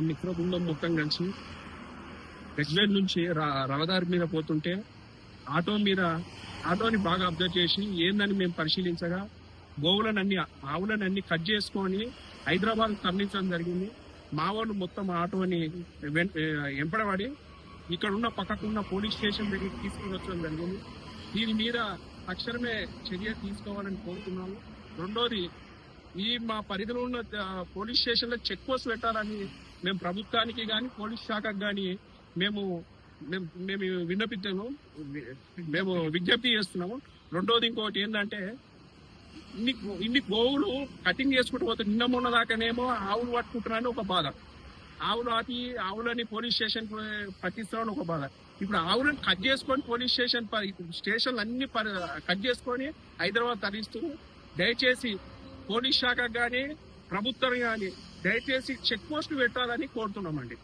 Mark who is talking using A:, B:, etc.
A: మిత్ర బృందం మొత్తం కలిసి రెగ్యులర్ నుంచి ర- రహదారి మీద పోతుంటే ఆటో మీద ఆటోని బాగా అబ్జర్వ్ చేసి ఏందని మేము పరిశీలించగా గోవులనన్నీ ఆవులనన్నీ కట్ చేసుకొని హైదరాబాద్ తరలించడం జరిగింది. మా వాళ్ళు మొత్తం ఆటోని వెం- ఇక్కడ ఉన్న పక్కకున్న పోలీస్ స్టేషన్ దగ్గరికి తీసుకుని వచ్చడం జరిగింది. దీని మీద తక్షణమే చర్య తీసుకోవాలని కోరుతున్నాము. రెండోది ఈ మా పరిధిలో ఉన్న పోలీస్ స్టేషన్లో చెక్ పోస్ట్ పెట్టాలని మేము ప్రభుత్వానికి కానీ పోలీస్ శాఖకు కానీ మేము మేము మేము విన్నపించాము. మేము విజ్ఞప్తి చేస్తున్నాము. రెండోది ఇంకోటి ఏంటంటే ఇన్ని ఇన్ని గోవులు కటింగ్ చేసుకుంటూ పోతే నిన్న మొన్న దాకానేమో ఆవులు పట్టుకుంటున్నారని ఒక బాధ. ఆవులు ఆపి ఆవులని పోలీస్ స్టేషన్ పట్టిస్తామని ఒక బాధ. ఇప్పుడు ఆవులను కట్ చేసుకొని పోలీస్ స్టేషన్ స్టేషన్లు అన్ని కట్ చేసుకొని హైదరాబాద్ తరలిస్తూ దయచేసి పోలీస్ శాఖకు కానీ ప్రభుత్వం కానీ దయచేసి చెక్ పోస్ట్ పెట్టాలని కోరుతున్నామండి.